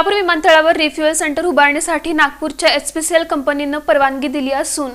सोलापूर विमानतळावर refuel centre उभारण्यासाठी नागपूरच्या एचपीसीएल कंपनीनं परवानगी दिली असून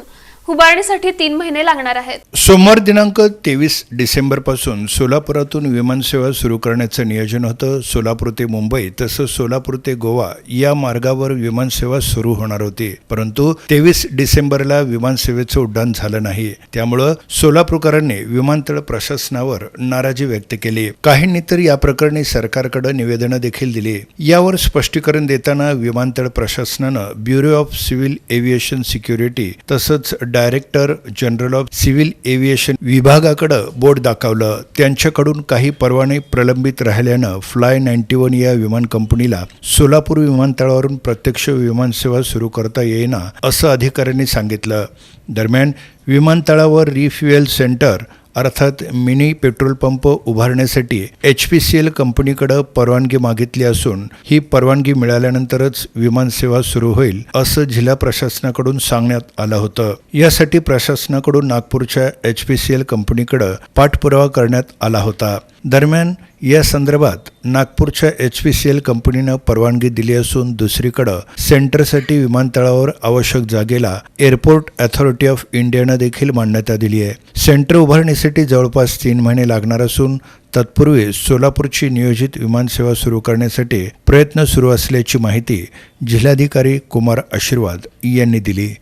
उभारणीसाठी तीन महिने लागणार आहेत. सोमवार दिनांक तेवीस डिसेंबरपासून सोलापुरातून विमानसेवा सुरू करण्याचं नियोजन होतं. सोलापूर ते मुंबई तसंच सोलापूर ते गोवा या मार्गावर विमानसेवा सुरू होणार होती. परंतु तेवीस डिसेंबरला विमानसेवेचं उड्डाण झालं नाही. त्यामुळं सोलापूरकरांनी विमानतळ प्रशासनावर नाराजी व्यक्त केली. काहींनी तर या प्रकरणी सरकारकडे निवेदनं देखील दिली. यावर स्पष्टीकरण देताना विमानतळ प्रशासनानं bureau of civil aviation security तसंच director general of civil aviation विभागाकडं बोट दाखवलं. त्यांच्याकडून काही परवाने प्रलंबित राहिल्यानं फ्लाय नाईन्टी वन या विमान कंपनीला सोलापूर विमानतळावरून प्रत्यक्ष विमानसेवा सुरू करता येईना असं अधिकाऱ्यांनी सांगितलं. दरम्यान विमानतळावर रिफ्युएल सेंटर अर्थात मिनी पेट्रोल पंप उभारण्यासाठी एच पी सी एल कंपनीकडे परवानगी मागितली असून ही परवानगी मिळाल्यानंतरच विमानसेवा सुरू होईल असं जिल्हा प्रशासनाकडून सांगण्यात आलं होतं. यासाठी प्रशासनाकडून नागपूरच्या एच पी सी एल कंपनीकडे पाठपुरावा करण्यात आला होता. दरम्यान या संदर्भात नागपूरच्या एच पी सी एल कंपनीनं परवानगी दिली असून दुसरीकडं सेंटरसाठी विमानतळावर आवश्यक जागेला एअरपोर्ट अथॉरिटी ऑफ इंडियानं देखील मान्यता दिली आहे. सेंटर उभारणीसाठी जवळपास तीन महिने लागणार असून तत्पूर्वी सोलापूरची नियोजित विमानसेवा सुरू करण्यासाठी प्रयत्न सुरू असल्याची माहिती जिल्हाधिकारी कुमार आशीर्वाद यांनी दिली.